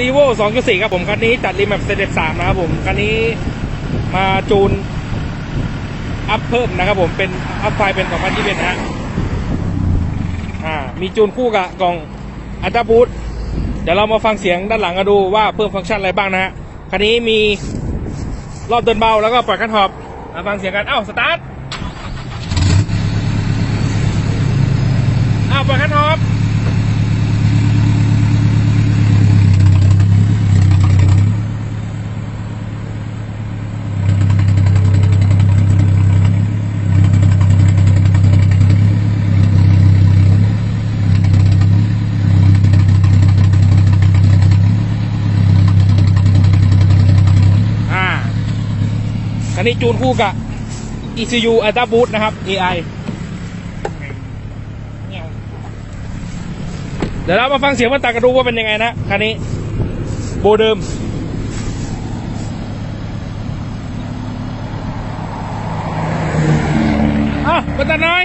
รีโว2 4 ครับผมคันนี้จัดรีแมปสเต็ป3นะครับผมคันนี้มาจูนอัพเพิ่มนะครับผมเป็นอัพไฟเป็น2021นะฮะอ่ามีจูนคู่กับกล่องอัลตราบูทเดี๋ยวเรามาฟังเสียงด้านหลังกันดูว่าเพิ่มฟังก์ชันอะไรบ้างนะฮะคันนี้มีรอบเดินเบาแล้วก็ปล่อยกันหอบมาฟังเสียงกันเอ้าสตาร์ทอ้าวปล่อยกันหอบ อ่าคั นนี้จูนคู่กับ ECU Ultra Boost นะครับ AI เดี๋ยวเรามาฟังเสียงมันตากระดูว่าเป็นยังไงนะคันนี้ โบเดิมอะมาตัดหน่อย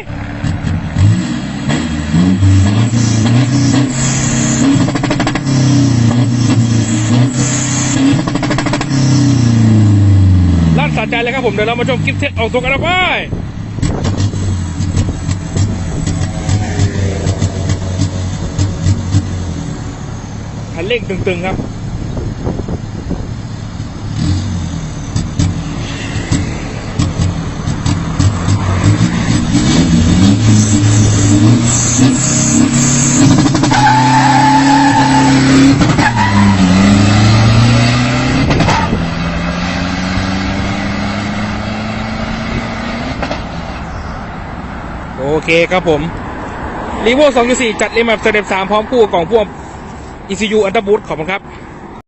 ลั่นสะ ใจเลยครับผมเดี๋ยวเรามาชมคลิปเทสออกตัวกันนะไปคันเร่งตึงๆครับ โอเคครับผมรีโว่2.4จัดเลมแบบสเต็ป3พร้อมคู่กล่องพ่วง ECU อันต b บูทขอบคุณครับ